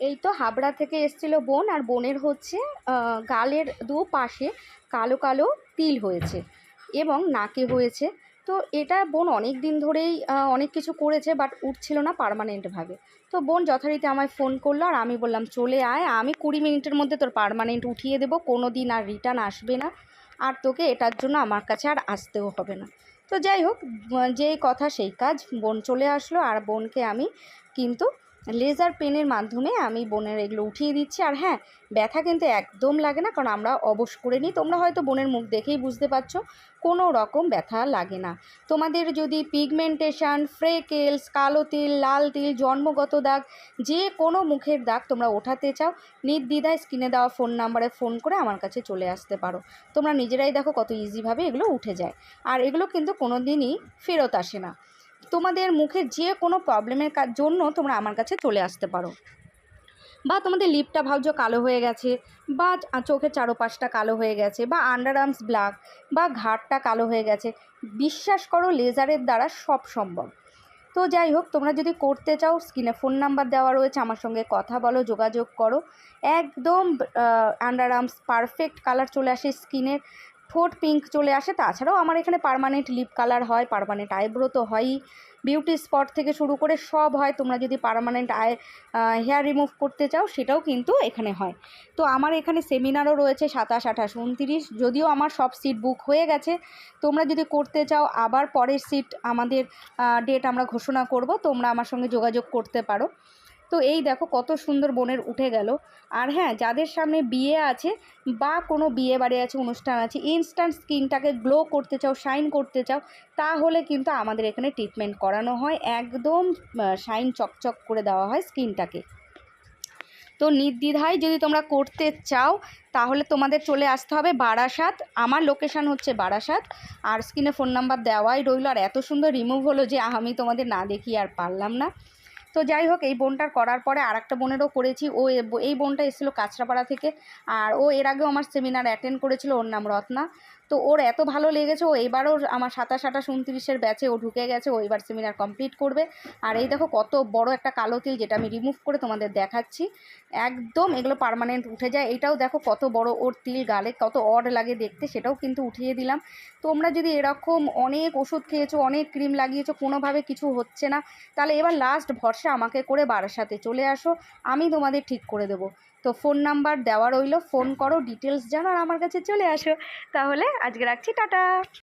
এই তো হাবড়া থেকে এসছিল বোন আর বোনের হচ্ছে গালের দু পাশে কালো কালো তিল হয়েছে এবং নাকে হয়েছে। তো এটা বোন অনেক দিন ধরেই অনেক কিছু করেছে বাট উঠছিল না পার্মানেন্টভাবে তো বোন যথারীতি আমায় ফোন করল আর আমি বললাম, চলে আয়, আমি কুড়ি মিনিটের মধ্যে তোর পার্মানেন্ট উঠিয়ে দেবো কোনো দিন আর রিটার্ন আসবে না। আর তোকে এটার জন্য আমার কাছে আর আসতেও হবে না। তো যাই হোক যেই কথা সেই কাজ, বোন চলে আসলো আর বোনকে আমি কিন্তু লেজার পেনের মাধ্যমে আমি বোনের এগুলো উঠিয়ে দিচ্ছি। আর হ্যাঁ ব্যথা কিন্তু একদম লাগে না, কারণ আমরা অবশ করে নিই। তোমরা হয়তো বোনের মুখ দেখেই বুঝতে পারছ, কোনো রকম ব্যথা লাগে না। তোমাদের যদি পিগমেন্টেশন ফ্রেকেলস কালো তিল, লাল তিল, জন্মগত দাগ, যে কোনো মুখের দাগ তোমরা ওঠাতে চাও, নির্দ্বিধায় স্ক্রিনে দেওয়া ফোন নাম্বারে ফোন করে আমার কাছে চলে আসতে পারো। তোমরা নিজেরাই দেখো কত ইজিভাবে এগুলো উঠে যায়। আর এগুলো কিন্তু কোনো দিনই ফেরত আসে না। তোমাদের মুখে যে কোনো প্রবলেমের জন্য তোমরা আমার কাছে চলে আসতে পারো। বা তোমাদের লিপটা ভাবছ কালো হয়ে গেছে, বা চোখের চারোপাশটা কালো হয়ে গেছে, বা আন্ডার আর্মস ব্ল্যাক বা ঘাটটা কালো হয়ে গেছে, বিশ্বাস করো লেজারের দ্বারা সব সম্ভব। তো যাই হোক, তোমরা যদি করতে চাও স্ক্রিনে ফোন নাম্বার দেওয়া রয়েছে, আমার সঙ্গে কথা বলো, যোগাযোগ করো। একদম আন্ডার আর্মস পারফেক্ট কালার চলে আসে স্কিনের ঠোঁট পিঙ্ক চলে আসে। তাছাড়াও আমার এখানে পার্মানেন্ট লিপ কালার হয় পারমানেন্ট আইব্রো তো হয়ই। বিউটি স্পট থেকে শুরু করে সব হয়। তোমরা যদি পার্মানেন্ট আই হেয়ার রিমুভ করতে চাও, সেটাও কিন্তু এখানে হয়। তো আমার এখানে সেমিনারও রয়েছে সাতাশ, আঠাশ, উনতিরিশ। যদিও আমার সব সিট বুক হয়ে গেছে। তোমরা যদি করতে চাও, আবার পরের সিট আমাদের ডেট আমরা ঘোষণা করব। তোমরা আমার সঙ্গে যোগাযোগ করতে পারো। তো এই দেখো কত সুন্দর বোনের উঠে গেল। আর হ্যাঁ যাদের সামনে বিয়ে আছে বা কোনো বিয়ে বাড়ি আছে, অনুষ্ঠান আছে ইনস্ট্যান্ট স্কিনটাকে গ্লো করতে চাও শাইন করতে চাও, তাহলে কিন্তু আমাদের এখানে ট্রিটমেন্ট করানো হয়। একদম শাইন চকচক করে দেওয়া হয় স্কিনটাকে তো নির্দ্বিধায় যদি তোমরা করতে চাও, তাহলে তোমাদের চলে আসতে হবে বারাসাত। আমার লোকেশান হচ্ছে বারাসাত। আর স্ক্রিনে ফোন নাম্বার দেওয়াই রইল। আর এত সুন্দর রিমুভ হলো যে আমি তোমাদের না দেখি আর পারলাম না। তো যাই হোক, এই বোনটার করার পরে আর একটা বোনেরও করেছি। ও এই বোনটা এসেছিল কাঁচরাপাড়া থেকে। আর ও এর আগেও আমার সেমিনার অ্যাটেন্ড করেছিল, ওর নাম রত্না। তো ওর এত ভালো লেগেছে, ও এবারও আমার সাতাশ আঠাশ উনত্রিশের ব্যাচে ও ঢুকে গেছে, ও এবার সেমিনার কমপ্লিট করবে। আর এই দেখো কত বড় একটা কালো তিল যেটা আমি রিমুভ করে তোমাদের দেখাচ্ছি। একদম এগুলো পার্মানেন্ট উঠে যায়। এটাও দেখো কত বড় ওর তিল গালে, কত অড লাগে দেখতে, সেটাও কিন্তু উঠিয়ে দিলাম। তোমরা যদি এরকম অনেক ওষুধ খেয়েছো, অনেক ক্রিম লাগিয়েছো, কোনোভাবে কিছু হচ্ছে না, তাহলে এবার লাস্ট ভরসা আমাকে করে বারাসাতে চলে আসো, আমি তোমাদের ঠিক করে দেবো। তো ফোন নাম্বার দেওয়া রইল ফোন করো ডিটেলস জানো আর আমার কাছে চলে আসো। তাহলে আজকে রাখছি, টাটা।